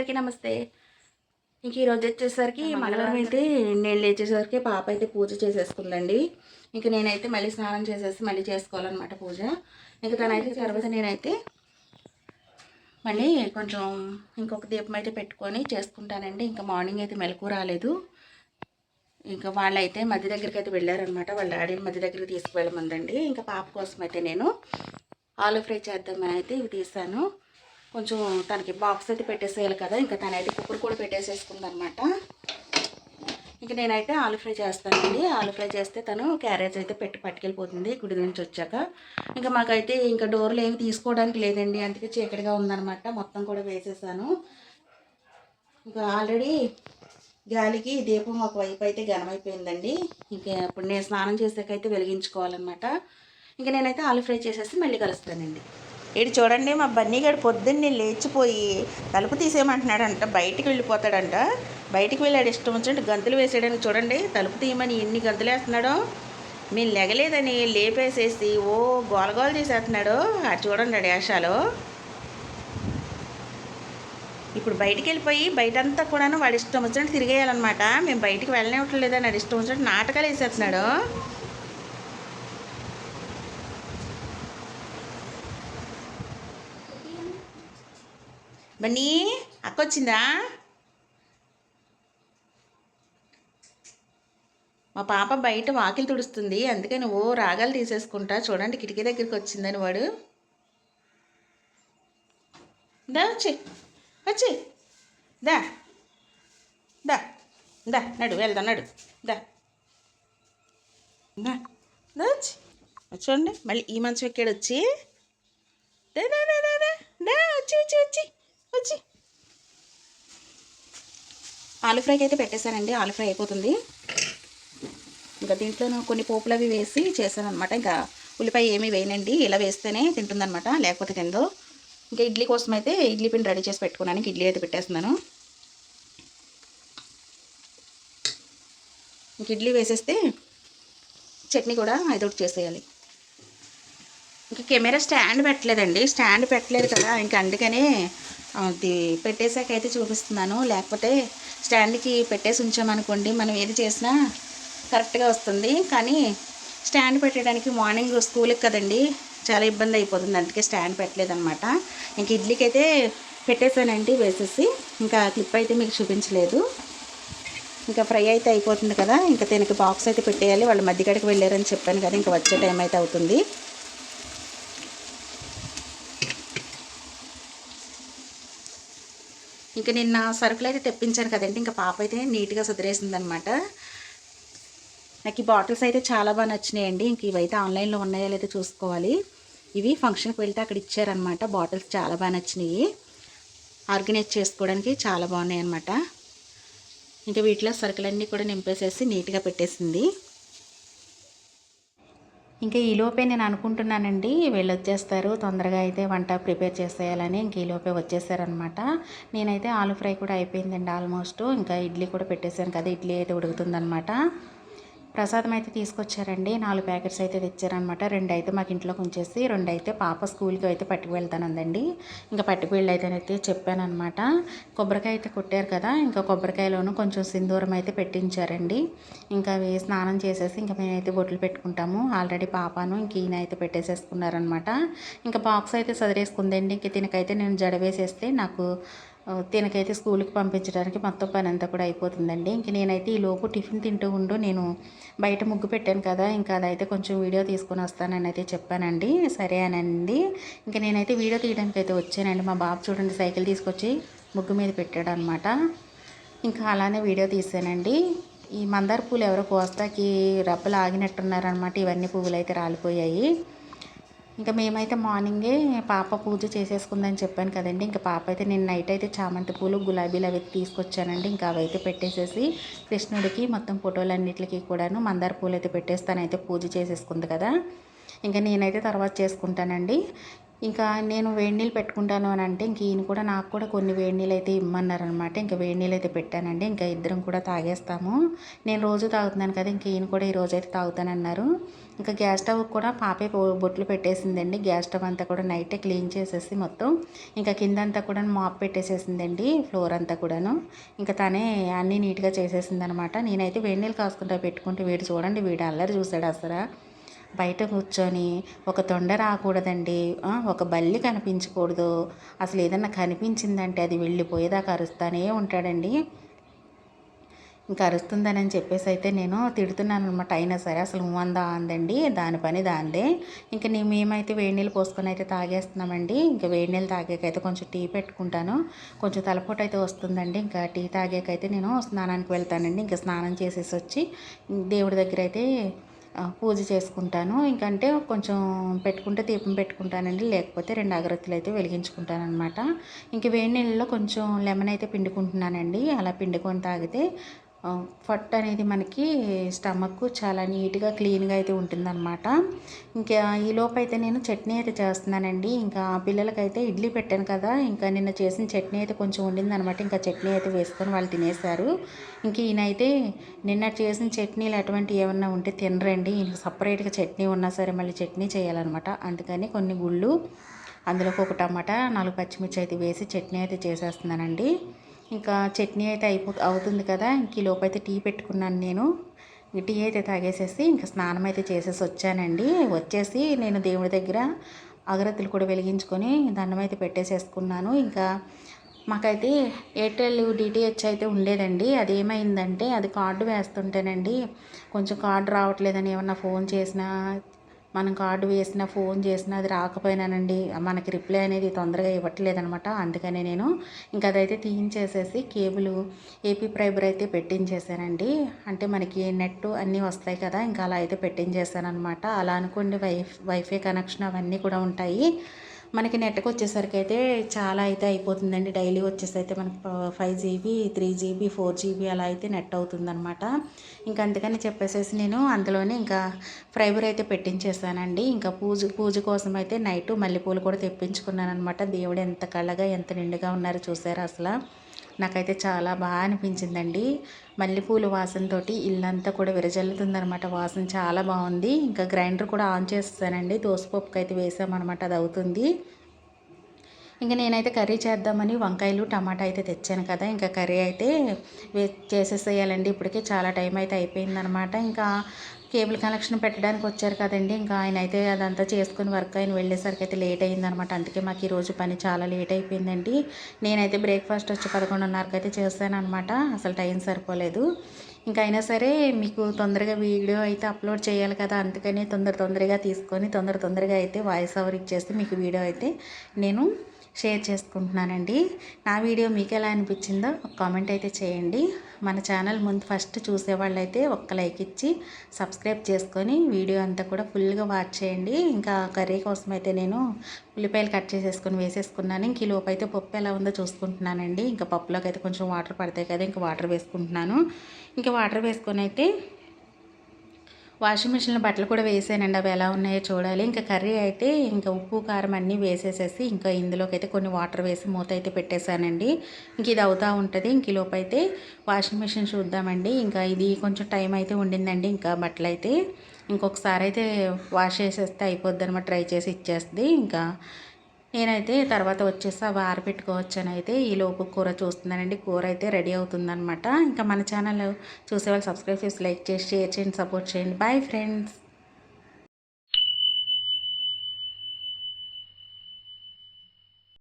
అందరికీ నమస్తే. ఇంక ఈరోజు వచ్చేసరికి మంగళవారం అయితే నేను లేచేసరికి పాప అయితే పూజ చేసేసుకుందండి. ఇంక నేనైతే మళ్ళీ స్నానం చేసేసి మళ్ళీ చేసుకోవాలన్నమాట పూజ. ఇంక తనైతే తర్వాత నేనైతే మళ్ళీ కొంచెం ఇంకొక దీపం అయితే పెట్టుకొని చేసుకుంటానండి. ఇంకా మార్నింగ్ అయితే మెలకు రాలేదు. ఇంకా వాళ్ళైతే మధ్య దగ్గరికి అయితే వెళ్ళారనమాట వాళ్ళ డాడీని మధ్య దగ్గరికి తీసుకువెళ్ళమందండి. ఇంకా పాప కోసం అయితే నేను ఆలు ఫ్రై చేద్దామని అయితే ఇవి తీసాను. కొంచెం తనకి బాక్స్ అయితే పెట్టేసేయాలి కదా. ఇంకా తనైతే కుక్కర్ కూడా పెట్టేసేసుకుందనమాట. ఇంకా నేనైతే ఆలు ఫ్రై చేస్తానండి. ఆలు ఫ్రై చేస్తే తను క్యారేజ్ అయితే పెట్టి పట్టుకెళ్ళిపోతుంది గుడి నుంచి వచ్చాక. ఇంకా మాకైతే ఇంకా డోర్లు ఏమి తీసుకోవడానికి లేదండి. అందుకే చీకటిగా ఉందనమాట. మొత్తం కూడా వేసేసాను. ఇంకా ఆల్రెడీ గాలికి దీపం ఒక వైపు అయితే ఘనమైపోయిందండి. ఇంకా ఇప్పుడు నేను స్నానం చేసాకైతే వెలిగించుకోవాలన్నమాట. ఇంకా నేనైతే ఆలు ఫ్రై చేసేసి మళ్ళీ కలుస్తానండి. ఇటు చూడండి మా బన్నీగాడు పొద్దున్నే లేచిపోయి తలుపు తీసేయమంటున్నాడంట బయటికి వెళ్ళిపోతాడంట. బయటికి వెళ్ళాడు ఇష్టం వచ్చినట్టు గంతులు వేసేయడానికి చూడండి తలుపు తీయమని ఎన్ని గంతులు వేస్తున్నాడో. మేము లెగలేదని లేపేసేసి ఓ గోలగోలు చేసేస్తున్నాడు అది చూడండి డేషాలు ఇప్పుడు బయటికి వెళ్ళిపోయి బయటంతా కూడాను వాడి ఇష్టం వచ్చినట్టు తిరిగేయాలన్నమాట. మేము బయటికి వెళ్ళనివ్వట్లేదని వాడి ఇష్టం వచ్చినట్టు నాటకాలు వేసేస్తున్నాడు. బన్నీ అక్క వచ్చిందా మా పాప బయట వాకిలి తుడుస్తుంది అందుకని ఓ రాగాలు తీసేసుకుంటా చూడండి కిటికీ దగ్గరికి వచ్చిందని వాడు. దా వచ్చి వచ్చి దా దా దా నడు వెళ్దాం నడు దా. దా దా వచ్చి చూడండి మళ్ళీ ఈ మంచం ఎక్కాడు వచ్చి దా దా దా దా దా దా వచ్చి వచ్చి వచ్చి వచ్చి. ఆలు ఫ్రైకి అయితే పెట్టేశానండి ఆలు ఫ్రై అయిపోతుంది. ఇంకా దీంట్లో కొన్ని పోపులు అవి వేసి చేశానమాట ఇంకా ఉల్లిపాయ ఏమీ వేయనండి ఇలా వేస్తేనే తింటుందనమాట లేకపోతే తిందో ఇంకా ఇడ్లీ కోసం అయితే ఇడ్లీ పిండి రెడీ చేసి పెట్టుకున్నాను ఇడ్లీ అయితే పెట్టేస్తున్నాను. ఇంక ఇడ్లీ వేసేస్తే చట్నీ కూడా ఐదోటి ఒకటి చేసేయాలి. ఇంకా కెమెరా స్టాండ్ పెట్టలేదండి స్టాండ్ పెట్టలేదు కదా ఇంకా అందుకనే అది పెట్టేశాక అయితే చూపిస్తున్నాను. లేకపోతే స్టాండ్కి పెట్టేసి ఉంచామనుకోండి మనం ఏది చేసినా కరెక్ట్గా వస్తుంది. కానీ స్టాండ్ పెట్టడానికి మార్నింగ్ స్కూల్కి కదండి చాలా ఇబ్బంది అయిపోతుంది. అందుకే స్టాండ్ పెట్టలేదనమాట ఇంక ఇడ్లీకి అయితే పెట్టేశానండి వేసేసి. ఇంకా క్లిప్ అయితే మీకు చూపించలేదు. ఇంకా ఫ్రై అయితే అయిపోతుంది కదా ఇంకా దీనికి బాక్స్ అయితే పెట్టేయాలి. వాళ్ళు మధ్యగడికి వెళ్ళారని చెప్పాను కదా ఇంకా వచ్చే టైం అయితే అవుతుంది. ఇంకా నిన్న సరుకులు అయితే తెప్పించాను కదండి. ఇంకా పాప అయితే నీట్గా సుదిరేసింది అనమాట నాకు ఈ బాటిల్స్ అయితే చాలా బాగా నచ్చినాయండి. ఇంక ఇవైతే ఆన్లైన్లో ఉన్నాయో లేదో చూసుకోవాలి. ఇవి ఫంక్షన్కి వెళ్తే అక్కడ ఇచ్చారనమాట. బాటిల్స్ చాలా బాగా నచ్చినాయి. ఆర్గనైజ్ చేసుకోవడానికి చాలా బాగున్నాయి అనమాట ఇంకా వీటిలో సరుకులన్నీ కూడా నింపేసేసి నీట్గా పెట్టేసింది. ఇంకా ఈలోపే నేను అనుకుంటున్నానండి వీళ్ళు వచ్చేస్తారు తొందరగా అయితే వంట ప్రిపేర్ చేసేయాలని ఇంక ఈలోపే వచ్చేసారనమాట. నేనైతే ఆలు ఫ్రై కూడా అయిపోయిందండి ఆల్మోస్ట్. ఇంకా ఇడ్లీ కూడా పెట్టేశాను కదా ఇడ్లీ అయితే ఉడుకుతుందనమాట. ప్రసాదం అయితే తీసుకొచ్చారండి. నాలుగు ప్యాకెట్స్ అయితే తెచ్చారనమాట రెండు అయితే మాకు ఇంట్లోకి ఉంచేసి రెండు అయితే పాప స్కూల్కి అయితే పట్టుకు వెళ్తానందండి ఇంకా పట్టుకు వెళ్ళి అయితే చెప్పానమాట కొబ్బరికాయ అయితే కొట్టారు కదా ఇంకా కొబ్బరికాయలోనూ కొంచెం సింధూరం అయితే పెట్టించారండి. ఇంకా అవి స్నానం చేసేసి ఇంకా మేమైతే బొట్లు పెట్టుకుంటాము. ఆల్రెడీ పాపను ఇంక ఈయన అయితే పెట్టేసేసుకున్నారనమాట ఇంకా బాక్స్ అయితే సదిరేసుకుందండి. ఇంక తినకైతే నేను జడ వేసేస్తే నాకు తినకైతే స్కూల్కి పంపించడానికి మొత్తం పని అంతా కూడా అయిపోతుందండి. ఇంక నేనైతే ఈ లోపు టిఫిన్ తింటూ ఉండు నేను బయట ముగ్గు పెట్టాను కదా ఇంకా అదైతే కొంచెం వీడియో తీసుకొని వస్తానని అయితే చెప్పానండి. సరే అనండి. ఇంకా నేనైతే వీడియో తీయడానికి అయితే వచ్చానండి. మా బాబు చూడండి సైకిల్ తీసుకొచ్చి ముగ్గు మీద పెట్టాడు అనమాట ఇంకా అలానే వీడియో తీసానండి. ఈ మందార పూలు ఎవరో కోస్తాకి రబ్బలు ఆగినట్టున్నారనమాట. ఇవన్నీ పువ్వులు అయితే రాలిపోయాయి. ఇంకా మేమైతే మార్నింగే పాప పూజ చేసేసుకుందని చెప్పాను కదండి. ఇంకా పాప అయితే నేను నైట్ అయితే చామంతి పూలు గులాబీలు అవి తీసుకొచ్చానండి. ఇంకా అవి అయితే పెట్టేసేసి కృష్ణుడికి మొత్తం ఫోటోలన్నిటికి కూడాను మందార పూలు అయితే పెట్టేస్తానైతే పూజ చేసేసుకుంది కదా. ఇంకా నేనైతే తర్వాత చేసుకుంటానండి. ఇంకా నేను వేడి నీళ్ళు పెట్టుకుంటాను అని అంటే ఇంక ఈయన కూడా నాకు కూడా కొన్ని వేడి నీళ్ళు అయితే ఇమ్మన్నారనమాట ఇంకా వేడి నీళ్ళు అయితే పెట్టానండి. ఇంకా ఇద్దరం కూడా తాగేస్తాము. నేను రోజు తాగుతున్నాను కదా ఇంక ఈయన కూడా ఈరోజు అయితే తాగుతానన్నారు. ఇంకా గ్యాస్ స్టవ్ కూడా పాపే బొట్లు పెట్టేసిందండి. గ్యాస్ స్టవ్ అంతా కూడా నైటే క్లీన్ చేసేసి మొత్తం ఇంకా కిందంతా కూడా మాప్ పెట్టేసేసిందండి ఫ్లోర్ అంతా కూడాను. ఇంకా తనే అన్నీ నీట్గా చేసేసింది అనమాట నేనైతే వేడి నీళ్ళు కాసుకుంటా పెట్టుకుంటే వీడు చూడండి వీడు అల్లరి చూసాడు అసలు. బయట కూర్చొని ఒక తొండ రాకూడదండి. ఒక బల్లి కనిపించకూడదు. అసలు ఏదన్నా కనిపించిందంటే అది వెళ్ళిపోయేదాకా అరుస్తానే ఉంటాడండి. ఇంకా అరుస్తుందని చెప్పేసి అయితే నేను తిడుతున్నాను అనమాట అయినా సరే అసలు ఉందా అందండి. దాని పని దాందే. ఇంకా నేను మేమైతే వేడి నీళ్ళు పోసుకొని అయితే తాగేస్తున్నామండి. ఇంకా వేడి నీళ్ళు తాగాకైతే కొంచెం టీ పెట్టుకుంటాను. కొంచెం తలపోటు అయితే వస్తుందండి. ఇంకా టీ తాగాకైతే నేను స్నానానికి వెళ్తానండి. ఇంకా స్నానం చేసేసి వచ్చి దేవుడి దగ్గర అయితే పూజ చేసుకుంటాను. ఇంకంటే కొంచెం పెట్టుకుంటే దీపం పెట్టుకుంటానండి. లేకపోతే రెండు అగరత్తులు అయితే వెలిగించుకుంటాను అనమాట ఇంక వేడి నీళ్ళలో కొంచెం లెమన్ అయితే పిండుకుంటున్నానండి. అలా పిండుకొని తాగితే ఫట్ అనేది మనకి స్టమక్ చాలా నీట్గా క్లీన్గా అయితే ఉంటుందన్నమాట. ఇంకా ఈ లోపు అయితే నేను చట్నీ అయితే చేస్తున్నానండి. ఇంకా పిల్లలకైతే ఇడ్లీ పెట్టాను కదా ఇంకా నిన్న చేసిన చట్నీ అయితే కొంచెం ఉండిందనమాట ఇంకా చట్నీ అయితే వేసుకొని వాళ్ళు తినేశారు. ఇంక ఈయనైతే నిన్న చేసిన చట్నీలు అటువంటి ఏమన్నా ఉంటే తినరండి. ఈయనకి సపరేట్గా చట్నీ ఉన్నా సరే మళ్ళీ చట్నీ చేయాలన్నమాట. అందుకని కొన్ని గుళ్ళు అందులోకి ఒక టమాటా నాలుగు పచ్చిమిర్చి అయితే వేసి చట్నీ అయితే చేసేస్తున్నానండి. ఇంకా చట్నీ అయితే అయిపో అవుతుంది కదా ఇంక ఈ లోపు అయితే టీ పెట్టుకున్నాను నేను. టీ అయితే తాగేసేసి ఇంకా స్నానం అయితే చేసేసి వచ్చానండి. వచ్చేసి నేను దేవుడి దగ్గర అగరత్తులు కూడా వెలిగించుకొని దండం అయితే పెట్టేసేసుకున్నాను. ఇంకా మాకైతే ఎయిర్టెల్ డిటిహెచ్ అయితే ఉండేదండి. అది ఏమైందంటే అది కార్డు వేస్తుంటేనండి కొంచెం కార్డు రావట్లేదని ఏమన్నా ఫోన్ చేసినా మనం కార్డు వేసినా ఫోన్ చేసినా అది రాకపోయినానండి. మనకి రిప్లై అనేది తొందరగా ఇవ్వట్లేదనమాట. అందుకనే నేను ఇంకా అదైతే తీయించేసేసి కేబుల్ ఏపీ ప్రైబర్ అయితే పెట్టించేసానండి. అంటే మనకి నెట్ అన్నీ వస్తాయి కదా ఇంకా అలా అయితే పెట్టించేసాను అనమాట అలా అనుకోండి వైఫ్ వైఫై కనెక్షన్ అవన్నీ కూడా ఉంటాయి. మనకి నెట్కి వచ్చేసరికి అయితే చాలా అయితే అయిపోతుందండి. డైలీ వచ్చేసి అయితే మనకి five GB three GB four GB అలా అయితే నెట్ అవుతుందన్నమాట. ఇంకా అందుకని చెప్పేసేసి నేను అందులోనే ఇంకా ఫ్రైబర్ అయితే పెట్టించేసానండి. ఇంకా పూజ పూజ కోసం అయితే నైట్ మల్లెపూలు కూడా తెప్పించుకున్నాను అనమాట దేవుడు ఎంత కళ్ళగా ఎంత నిండుగా ఉన్నారో చూసారా అసలు. నాకైతే చాలా బాగా అనిపించిందండి. మల్లెపూల వాసనతోటి ఇల్లంతా కూడా విరజల్లుతుందనమాట వాసన చాలా బాగుంది. ఇంకా గ్రైండర్ కూడా ఆన్ చేస్తానండి. దోసపప్పుకి అయితే వేసామన్నమాట. అది అవుతుంది ఇంకా నేనైతే కర్రీ చేద్దామని వంకాయలు టమాటా అయితే తెచ్చాను కదా. ఇంకా కర్రీ అయితే వే చేసేసేయాలండి. ఇప్పటికే చాలా టైం అయితే అయిపోయిందనమాట ఇంకా కేబుల్ కనెక్షన్ పెట్టడానికి వచ్చారు కదండి. ఇంకా ఆయన అయితే అదంతా చేసుకుని వర్క్ ఆయన వెళ్ళేసరికి అయితే లేట్ అయిందనమాట. అందుకే మాకు ఈరోజు పని చాలా లేట్ అయిపోయిందండి. నేనైతే బ్రేక్ఫాస్ట్ వచ్చి పదకొండున్నరకు అయితే చేస్తాను అనమాట అసలు టైం సరిపోలేదు. ఇంకా అయినా సరే మీకు తొందరగా వీడియో అయితే అప్లోడ్ చేయాలి కదా. అందుకని తొందర తొందరగా తీసుకొని తొందర తొందరగా అయితే వాయిస్ ఓవర్ ఇచ్చేసి మీకు వీడియో అయితే నేను షేర్ చేసుకుంటున్నానండి. నా వీడియో మీకు ఎలా అనిపించిందో ఒక కామెంట్ అయితే చేయండి. మన ఛానల్ ముందు ఫస్ట్ చూసేవాళ్ళైతే ఒక్క లైక్ ఇచ్చి సబ్స్క్రైబ్ చేసుకొని వీడియో అంతా కూడా ఫుల్గా వాచ్ చేయండి. ఇంకా కర్రీ కోసం అయితే నేను ఉల్లిపాయలు కట్ చేసేసుకొని వేసేసుకున్నాను. ఇంక ఈ లోపు అయితే పప్పు ఎలా ఉందో చూసుకుంటున్నానండి. ఇంకా పప్పులోకి అయితే కొంచెం వాటర్ పడతాయి కదా ఇంకా వాటర్ వేసుకుంటున్నాను. ఇంకా వాటర్ వేసుకొని అయితే వాషింగ్ మిషన్లో బట్టలు కూడా వేసానండి. అవి ఎలా ఉన్నాయో చూడాలి. ఇంకా కర్రీ అయితే ఇంకా ఉప్పు కారం అన్నీ వేసేసేసి ఇంకా ఇందులోకి అయితే కొన్ని వాటర్ వేసి మూత అయితే పెట్టేశానండి. ఇంక ఇది అవుతూ ఉంటుంది. ఇంక లోపు అయితే వాషింగ్ మిషన్ చూద్దామండి. ఇంకా ఇది కొంచెం టైం అయితే ఉండిందండి. ఇంకా బట్టలు అయితే ఇంకొకసారి అయితే వాష్ చేసేస్తే అయిపోద్ది అనమాట ట్రై చేసి ఇచ్చేస్తుంది. ఇంకా నేనైతే తర్వాత వచ్చేసి అవి ఆరబెట్టుకోవచ్చు అని అయితే ఈ లోపు కూర చూస్తున్నానండి. కూర అయితే రెడీ అవుతుందన్నమాట. ఇంకా మన ఛానల్ చూసేవాళ్ళు సబ్స్క్రైబ్ చేసి లైక్ చేసి షేర్ చేయండి సపోర్ట్ చేయండి. Bye friends